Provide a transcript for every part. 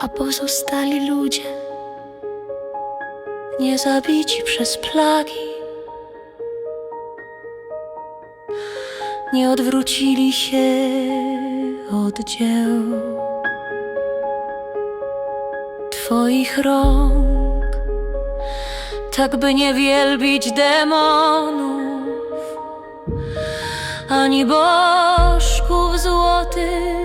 a pozostali ludzie. Nie zabici przez plagi, nie odwrócili się od dzieł Twoich rąk, tak by nie wielbić demonów ani bożków złotych,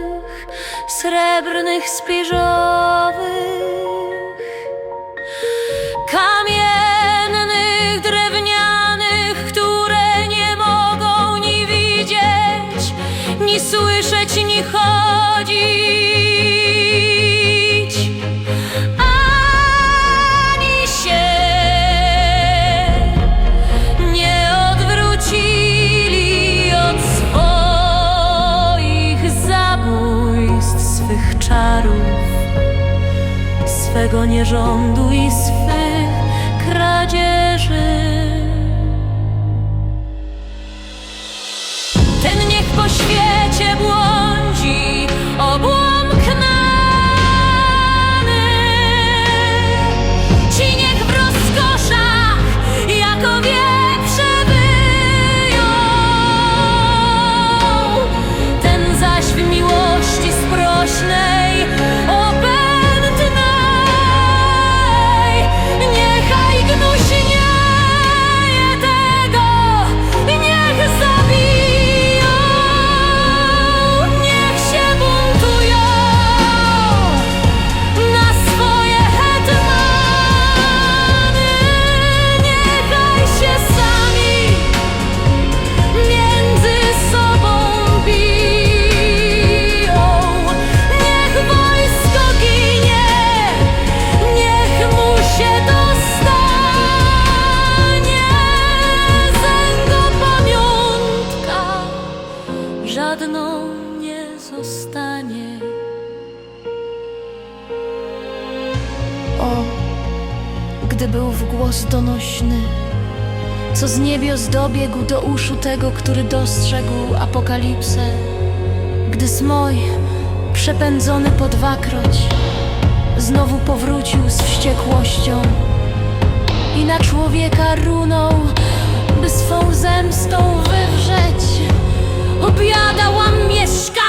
сребрних спіжових. Czarów, swego nierządu i swych kradzieży. Ten niech po żadną nie zostanie. O, gdy był w głos donośny, co z niebios dobiegł do uszu tego, który dostrzegł apokalipsę, gdy smoj, przepędzony po dwakroć, znowu powrócił z wściekłością i na człowieka runął, by swą zemstą wywrzeć. Obiadała mieszka